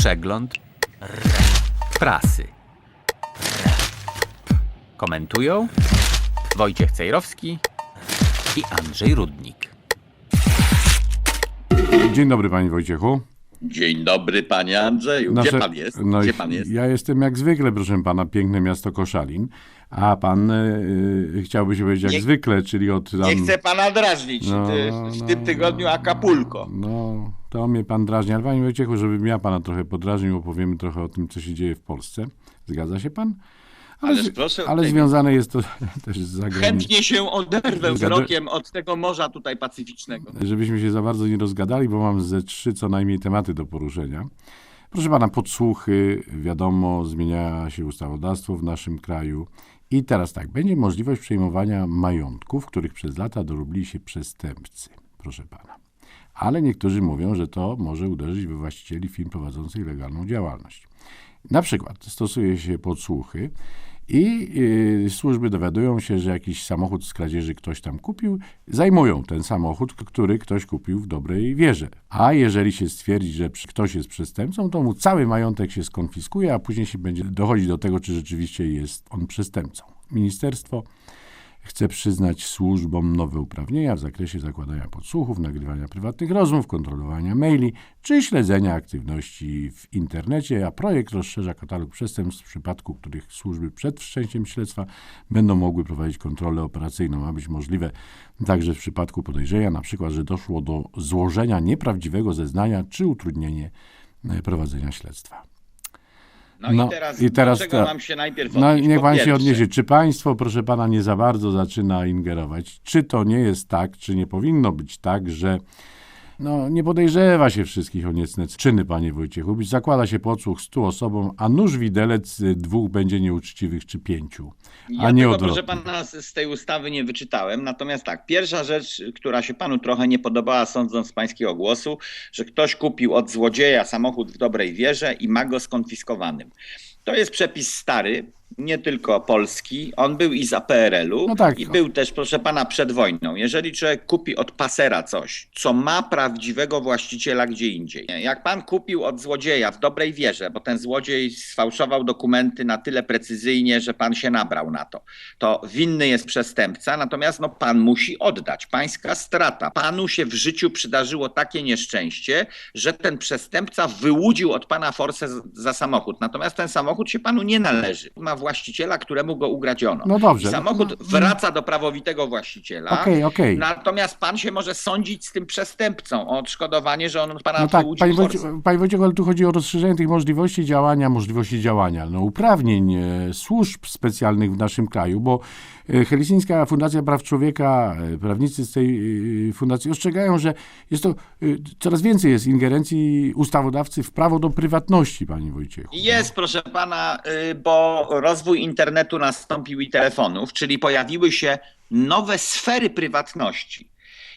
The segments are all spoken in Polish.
przegląd prasy. Komentują Wojciech Cejrowski i Andrzej Rudnik. Dzień dobry panie Wojciechu. Dzień dobry, panie Andrzeju. Nasze- Gdzie pan jest? no Gdzie i- pan jest? Ja jestem jak zwykle, proszę pana, piękne miasto Koszalin, a pan y, chciałby się powiedzieć jak Nie- zwykle, czyli od tam... Nie chcę pana drażnić. No, Ty- w tym no, tygodniu Acapulco. No, to mnie pan drażni, ale panie Wojciechu, żebym ja pana trochę podrażnił, opowiemy trochę o tym, co się dzieje w Polsce. Zgadza się pan? Ale, Ależ proszę ale związane jest to też z zagraniczą. Chętnie się oderwę wzrokiem od tego morza tutaj pacyficznego. żebyśmy się za bardzo nie rozgadali, bo mam ze trzy co najmniej tematy do poruszenia. Proszę pana, podsłuchy, wiadomo, zmienia się ustawodawstwo w naszym kraju. I teraz tak, będzie możliwość przejmowania majątków, których przez lata dorobili się przestępcy, proszę pana. Ale niektórzy mówią, że to może uderzyć we właścicieli firm prowadzących legalną działalność. Na przykład stosuje się podsłuchy i y, służby dowiadują się, że jakiś samochód z kradzieży ktoś tam kupił, zajmują ten samochód, który ktoś kupił w dobrej wierze. A jeżeli się stwierdzi, że ktoś jest przestępcą, to mu cały majątek się skonfiskuje, a później się będzie dochodzić do tego, czy rzeczywiście jest on przestępcą. Ministerstwo chce przyznać służbom nowe uprawnienia w zakresie zakładania podsłuchów, nagrywania prywatnych rozmów, kontrolowania maili czy śledzenia aktywności w internecie, a projekt rozszerza katalog przestępstw, w przypadku których służby przed wszczęciem śledztwa będą mogły prowadzić kontrolę operacyjną. Ma być możliwe także w przypadku podejrzenia, przykład, że doszło do złożenia nieprawdziwego zeznania czy utrudnienie e, prowadzenia śledztwa. No, No, i teraz, i teraz czego tak. mam się najpierw No niech Po pan się odniesie. Czy państwo, proszę pana, nie za bardzo zaczyna ingerować? Czy to nie jest tak, czy nie powinno być tak, że no, nie podejrzewa się wszystkich o niecne czyny, panie Wojciechu? Być zakłada się podsłuch stu osobom, a nóż widelec y, dwóch będzie nieuczciwych czy pięciu, a Ja nie tego, odwrotnie. proszę pana, z, z tej ustawy nie wyczytałem. Natomiast tak, pierwsza rzecz, która się panu trochę nie podobała, sądząc z pańskiego głosu, że ktoś kupił od złodzieja samochód w dobrej wierze i ma go skonfiskowanym. To jest przepis stary, nie tylko polski. On był i za PRL-u No tak. i był też, proszę pana, przed wojną. Jeżeli człowiek kupi od pasera coś, co ma prawdziwego właściciela gdzie indziej. Jak pan kupił od złodzieja w dobrej wierze, bo ten złodziej sfałszował dokumenty na tyle precyzyjnie, że pan się nabrał na to, to winny jest przestępca, natomiast no, pan musi oddać. Pańska strata. Panu się w życiu przydarzyło takie nieszczęście, że ten przestępca wyłudził od pana forsę z- za samochód. Natomiast ten samochód się panu nie należy. Ma właściciela, któremu go ugradziono. No dobrze. I samochód wraca do prawowitego właściciela. Okej, okej. Natomiast pan się może sądzić z tym przestępcą o odszkodowanie, że on pana No tak, panie, forsę. Wojcie, panie Wojciechu, ale tu chodzi o rozszerzenie tych możliwości działania, możliwości działania, no, uprawnień e, służb specjalnych w naszym kraju, bo e, Helsińska Fundacja Praw Człowieka, e, prawnicy z tej e, fundacji ostrzegają, że jest to, e, coraz więcej jest ingerencji ustawodawcy w prawo do prywatności, panie Wojciechu. Jest, proszę pana, y, bo rozwój internetu nastąpił i telefonów, czyli pojawiły się nowe sfery prywatności.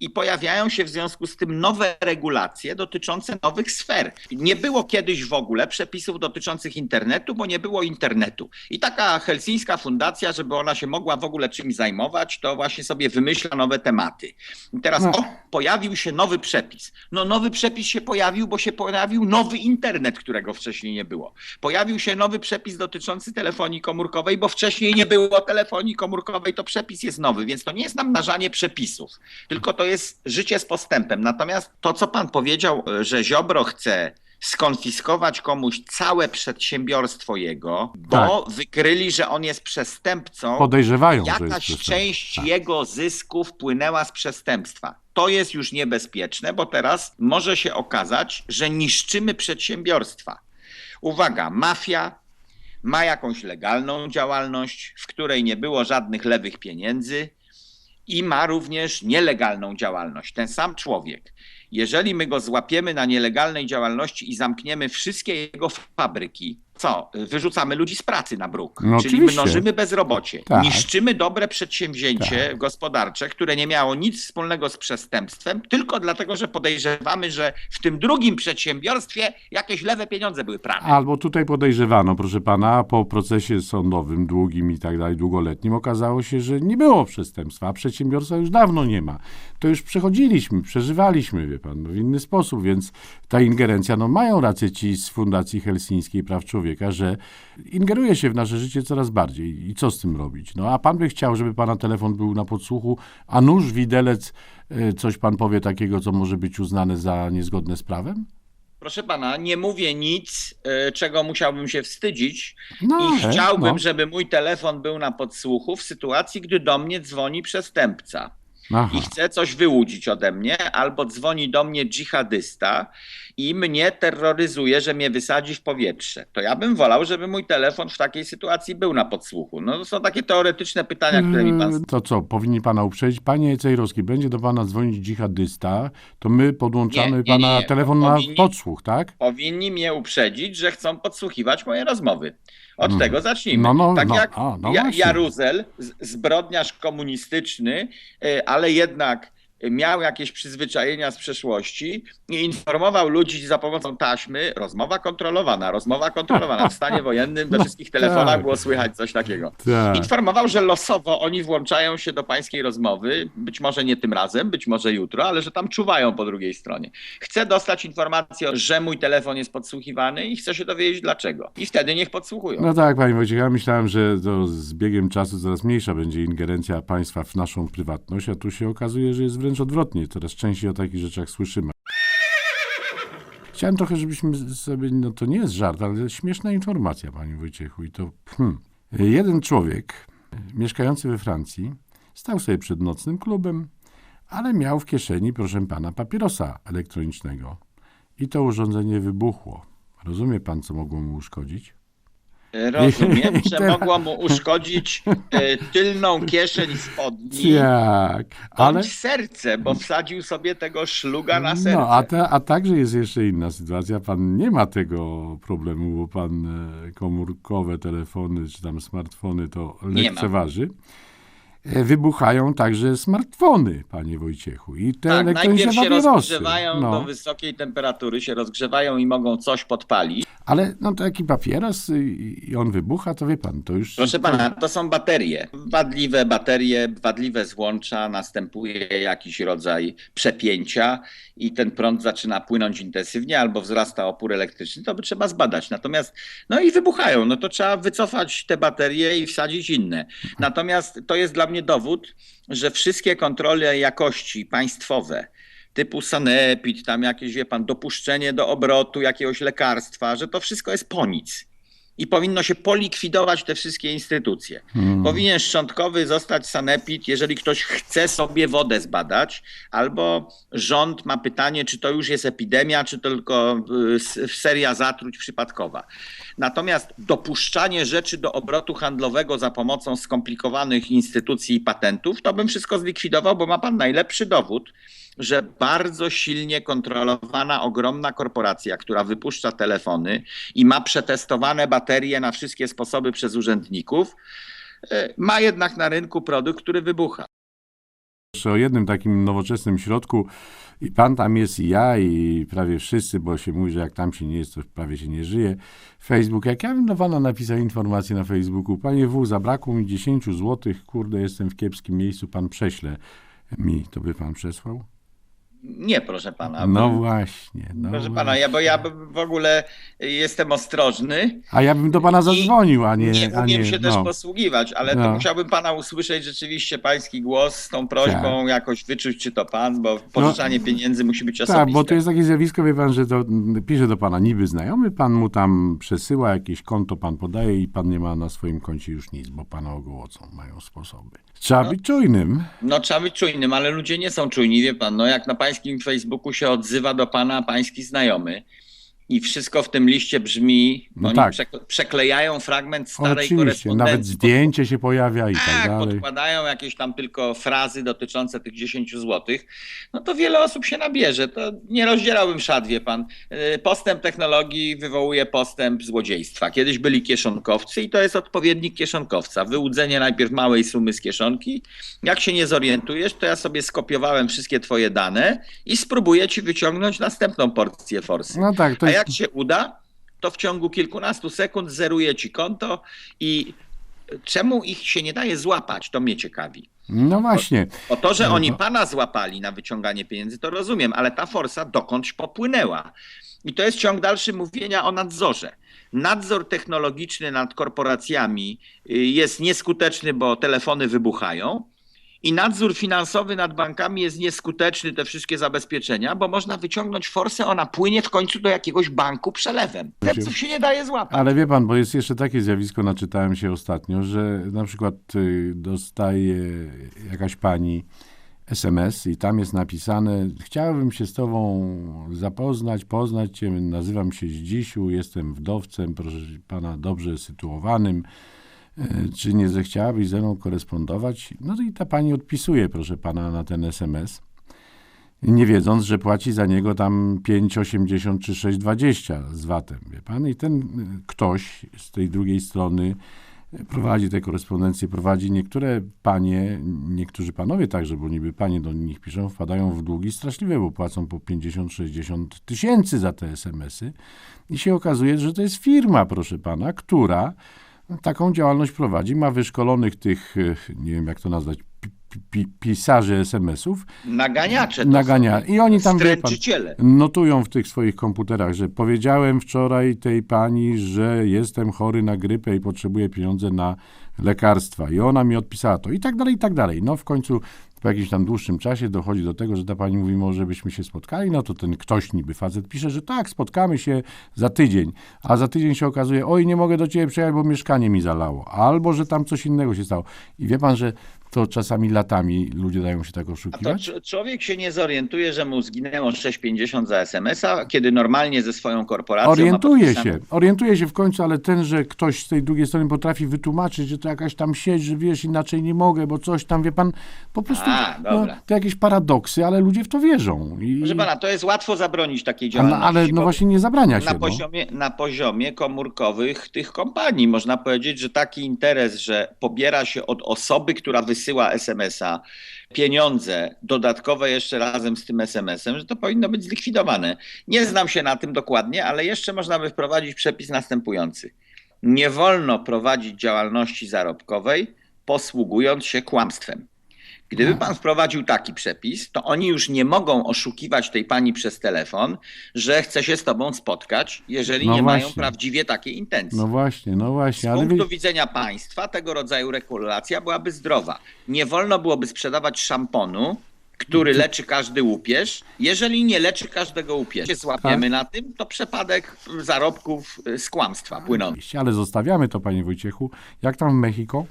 I pojawiają się w związku z tym nowe regulacje dotyczące nowych sfer. Nie było kiedyś w ogóle przepisów dotyczących internetu, bo nie było internetu. I taka helsińska fundacja, żeby ona się mogła w ogóle czymś zajmować, to właśnie sobie wymyśla nowe tematy. I teraz No. o, pojawił się nowy przepis. No nowy przepis się pojawił, bo się pojawił nowy internet, którego wcześniej nie było. Pojawił się nowy przepis dotyczący telefonii komórkowej, bo wcześniej nie było telefonii komórkowej, to przepis jest nowy, więc to nie jest namnażanie przepisów, tylko to jest życie z postępem. Natomiast to, co pan powiedział, że Ziobro chce skonfiskować komuś całe przedsiębiorstwo jego, bo wykryli, że on jest przestępcą, Podejrzewają, że jest jakaś część Tak. jego zysków płynęła z przestępstwa. To jest już niebezpieczne, bo teraz może się okazać, że niszczymy przedsiębiorstwa. Uwaga, mafia ma jakąś legalną działalność, w której nie było żadnych lewych pieniędzy i ma również nielegalną działalność. Ten sam człowiek. Jeżeli my go złapiemy na nielegalnej działalności i zamkniemy wszystkie jego fabryki, co? Wyrzucamy ludzi z pracy na bruk. No Czyli oczywiście. mnożymy bezrobocie. Tak. Niszczymy dobre przedsięwzięcie gospodarcze, które nie miało nic wspólnego z przestępstwem, tylko dlatego, że podejrzewamy, że w tym drugim przedsiębiorstwie jakieś lewe pieniądze były prane. Albo tutaj podejrzewano, proszę pana, po procesie sądowym, długim i tak dalej, długoletnim, okazało się, że nie było przestępstwa, a przedsiębiorstwa już dawno nie ma. To już przechodziliśmy, przeżywaliśmy, wie pan, w inny sposób, więc ta ingerencja, no mają rację ci z Fundacji Helsińskiej Praw Człowieka, że ingeruje się w nasze życie coraz bardziej. I co z tym robić? No a pan by chciał, żeby pana telefon był na podsłuchu, a nóż, widelec, y, coś pan powie takiego, co może być uznane za niezgodne z prawem? Proszę pana, nie mówię nic, y, czego musiałbym się wstydzić No, i e, chciałbym, no. żeby mój telefon był na podsłuchu w sytuacji, gdy do mnie dzwoni przestępca Aha. i chce coś wyłudzić ode mnie, albo dzwoni do mnie dżihadysta i mnie terroryzuje, że mnie wysadzi w powietrze. To ja bym wolał, żeby mój telefon w takiej sytuacji był na podsłuchu. No to są takie teoretyczne pytania, które mi pan Eee, To co, powinni pana uprzedzić? Panie Cejrowski, będzie do pana dzwonić dżihadysta, to my podłączamy Nie, nie, pana nie, telefon Powinni- na podsłuch, tak? powinni mnie uprzedzić, że chcą podsłuchiwać moje rozmowy. Od Mm. tego zacznijmy. No, no, tak no, jak a, no. Jaruzel, zbrodniarz komunistyczny, y, ale jednak miał jakieś przyzwyczajenia z przeszłości i informował ludzi za pomocą taśmy, rozmowa kontrolowana, rozmowa kontrolowana. W stanie wojennym we wszystkich telefonach było słychać coś takiego. Tak. Informował, że losowo oni włączają się do pańskiej rozmowy, być może nie tym razem, być może jutro, ale że tam czuwają po drugiej stronie. Chcę dostać informację, że mój telefon jest podsłuchiwany i chcę się dowiedzieć dlaczego. I wtedy niech podsłuchują. No tak, panie Wojciech, ja myślałem, że to z biegiem czasu coraz mniejsza będzie ingerencja państwa w naszą prywatność, a tu się okazuje, że jest wręcz odwrotnie. Coraz częściej o takich rzeczach słyszymy. Chciałem trochę, żebyśmy sobie, no to nie jest żart, ale śmieszna informacja, panie Wojciechu. I to, hmm. Jeden człowiek mieszkający we Francji stał sobie przed nocnym klubem, ale miał w kieszeni, proszę pana, papierosa elektronicznego. I to urządzenie wybuchło. Rozumie pan, co mogło mu uszkodzić? Rozumiem, że mogło mu uszkodzić e, tylną kieszeń spodni. Tak, ale... Bądź serce, bo wsadził sobie tego szluga na serce. No, a, ta, a także jest jeszcze inna sytuacja. Pan nie ma tego problemu, bo pan e, komórkowe telefony czy tam smartfony to Nie ma. E, Wybuchają także smartfony, panie Wojciechu. I te Tak, najpierw się rozgrzewają No. do wysokiej temperatury, się rozgrzewają i mogą coś podpalić. Ale no taki papieros i, i on wybucha, to wie pan, to już... Proszę pana, to są baterie. Wadliwe baterie, wadliwe złącza, następuje jakiś rodzaj przepięcia i ten prąd zaczyna płynąć intensywnie albo wzrasta opór elektryczny, to by trzeba zbadać. Natomiast, no i wybuchają, no to trzeba wycofać te baterie i wsadzić inne. Natomiast to jest dla mnie dowód, że wszystkie kontrole jakości państwowe, typu sanepid, tam jakieś, wie pan, dopuszczenie do obrotu jakiegoś lekarstwa, że to wszystko jest po nic. I powinno się polikwidować te wszystkie instytucje. Hmm. Powinien szczątkowy zostać sanepid, jeżeli ktoś chce sobie wodę zbadać, albo rząd ma pytanie, czy to już jest epidemia, czy to tylko y, seria zatruć przypadkowa. Natomiast dopuszczanie rzeczy do obrotu handlowego za pomocą skomplikowanych instytucji i patentów, to bym wszystko zlikwidował, bo ma pan najlepszy dowód, że bardzo silnie kontrolowana, ogromna korporacja, która wypuszcza telefony i ma przetestowane baterie na wszystkie sposoby przez urzędników, e, ma jednak na rynku produkt, który wybucha. Jeszcze o jednym takim nowoczesnym środku i pan tam jest i ja i prawie wszyscy, bo się mówi, że jak tam się nie jest, to prawie się nie żyje. Facebook, jak ja bym do pana napisał informację na Facebooku, panie W, zabrakło mi 10 złotych, kurde, jestem w kiepskim miejscu, pan prześle mi, to by pan przesłał? Nie, proszę pana. No bo- właśnie. No Proszę właśnie. pana, ja, bo ja w ogóle jestem ostrożny. A ja bym do pana zadzwonił, a nie... Nie umiem nie, się też no. posługiwać, ale No. to musiałbym pana usłyszeć rzeczywiście pański głos z tą prośbą, jakoś wyczuć, czy to pan, bo pożyczanie pieniędzy musi być osobiste. No. Tak, bo to jest takie zjawisko, wie pan, że to pisze do pana niby znajomy, pan mu tam przesyła jakieś konto, pan podaje i pan nie ma na swoim koncie już nic, bo pana ogołocą, mają sposoby. Trzeba No. być czujnym. No trzeba być czujnym, ale ludzie nie są czujni, wie pan. No jak na pańskim Facebooku się odzywa do pana pański znajomy i wszystko w tym liście brzmi, No oni tak. przek- przeklejają fragment starej Oczywiście, korespondencji. nawet zdjęcie się pojawia i tak, tak, dalej. podkładają jakieś tam tylko frazy dotyczące tych 10 złotych, no to wiele osób się nabierze. To nie rozdzierałbym szat, wie pan. Yy, Postęp technologii wywołuje postęp złodziejstwa. Kiedyś byli kieszonkowcy i to jest odpowiednik kieszonkowca. Wyłudzenie najpierw małej sumy z kieszonki. Jak się nie zorientujesz, to ja sobie skopiowałem wszystkie twoje dane i spróbuję ci wyciągnąć następną porcję forsy. No tak, to jest... jak się uda, to w ciągu kilkunastu sekund zeruje ci konto i czemu ich się nie daje złapać, to mnie ciekawi. No właśnie. O to, że No oni to- pana złapali na wyciąganie pieniędzy, to rozumiem, ale ta forsa dokądś popłynęła. I to jest ciąg dalszy mówienia o nadzorze. Nadzór technologiczny nad korporacjami y, jest nieskuteczny, bo telefony wybuchają. I nadzór finansowy nad bankami jest nieskuteczny, te wszystkie zabezpieczenia, bo można wyciągnąć forsę, ona płynie w końcu do jakiegoś banku przelewem. Pleców się nie daje złapać. Ale wie pan, bo jest jeszcze takie zjawisko, naczytałem się ostatnio, że na przykład y, dostaje jakaś pani SMS i tam jest napisane chciałabym się z tobą zapoznać, poznać cię, nazywam się Zdzisiu, jestem wdowcem, proszę pana, dobrze sytuowanym, czy nie zechciałabyś ze mną korespondować? No i ta pani odpisuje, proszę pana, na ten SMS nie wiedząc, że płaci za niego tam 5,80 czy 6,20 z VAT-em, wie pan? I ten y, ktoś z tej drugiej strony y, prowadzi tę korespondencję, prowadzi niektóre panie, niektórzy panowie także, bo niby panie do nich piszą, wpadają w długi straszliwe, bo płacą po 50-60 tysięcy za te SMS-y i się okazuje, że to jest firma, proszę pana, która taką działalność prowadzi, ma wyszkolonych tych, y, nie wiem jak to nazwać, pi- pi- pi- pisarzy SMS-ów, Naganiacze. Nagania. I oni tam, wie pan, notują w tych swoich komputerach, że powiedziałem wczoraj tej pani, że jestem chory na grypę i potrzebuję pieniądze na lekarstwa. I ona mi odpisała to. I tak dalej, i tak dalej. No w końcu po jakimś tam dłuższym czasie dochodzi do tego, że ta pani mówi, może byśmy się spotkali. No to ten ktoś niby facet pisze, że tak, spotkamy się za tydzień. A za tydzień się okazuje, oj, nie mogę do ciebie przyjechać, bo mieszkanie mi zalało. Albo, że tam coś innego się stało. I wie pan, że to czasami latami ludzie dają się tak oszukiwać? cz- człowiek się nie zorientuje, że mu zginęło 6,50 za SMS-a, kiedy normalnie ze swoją korporacją. Orientuje się, orientuje się w końcu, ale ten, że ktoś z tej drugiej strony potrafi wytłumaczyć, że to jakaś tam sieć, że wiesz, inaczej nie mogę, bo coś tam, wie pan, po prostu A, no, to jakieś paradoksy, ale ludzie w to wierzą. I, Proszę pana, to jest łatwo zabronić takiej działalności. no, ale no właśnie nie zabrania się. na no. poziomie, na poziomie komórkowych tych kompanii. Można powiedzieć, że taki interes, że pobiera się od osoby, która wysyła SMS-a pieniądze dodatkowe jeszcze razem z tym SMS-em, że to powinno być zlikwidowane. Nie znam się na tym dokładnie, ale jeszcze można by wprowadzić przepis następujący. Nie wolno prowadzić działalności zarobkowej posługując się kłamstwem. Gdyby pan wprowadził taki przepis, to oni już nie mogą oszukiwać tej pani przez telefon, że chce się z tobą spotkać, jeżeli No nie mają właśnie. prawdziwie takiej intencji. No właśnie, no Z właśnie, ale punktu widzenia państwa tego rodzaju regulacja byłaby zdrowa. Nie wolno byłoby sprzedawać szamponu, który leczy każdy łupież, jeżeli nie leczy każdego łupieża. Się złapiemy na tym, to przepadek zarobków y, z kłamstwa płynących. ale zostawiamy to, panie Wojciechu. Jak tam w Mexico?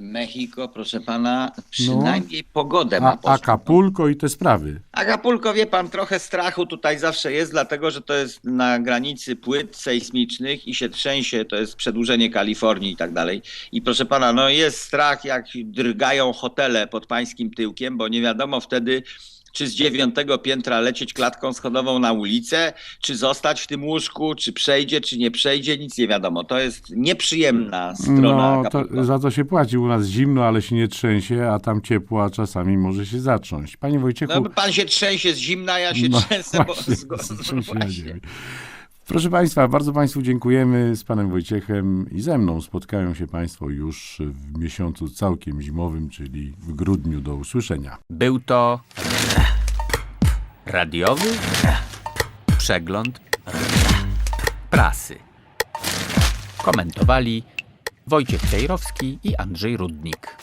Mexico, proszę pana, przynajmniej pogodę ma A, porządną. Acapulco i te sprawy. Acapulco, wie pan, trochę strachu tutaj zawsze jest, dlatego że to jest na granicy płyt sejsmicznych i się trzęsie, to jest przedłużenie Kalifornii i tak dalej. I proszę pana, no jest strach, jak drgają hotele pod pańskim tyłkiem, bo nie wiadomo wtedy, czy z dziewiątego piętra lecieć klatką schodową na ulicę, czy zostać w tym łóżku, czy przejdzie, czy nie przejdzie, nic nie wiadomo. To jest nieprzyjemna strona No, to, za to się płaci. U nas zimno, ale się nie trzęsie, a tam ciepło, a czasami może się zacząć. Panie Wojciechu... No, pan się trzęsie z zimna, ja się No, trzęsę, bo właśnie, z, z, na właśnie. Proszę Państwa, bardzo Państwu dziękujemy. Z Panem Wojciechem i ze mną spotkają się Państwo już w miesiącu całkiem zimowym, czyli w grudniu. Do usłyszenia. Był to radiowy przegląd prasy. Komentowali Wojciech Cejrowski i Andrzej Rudnik.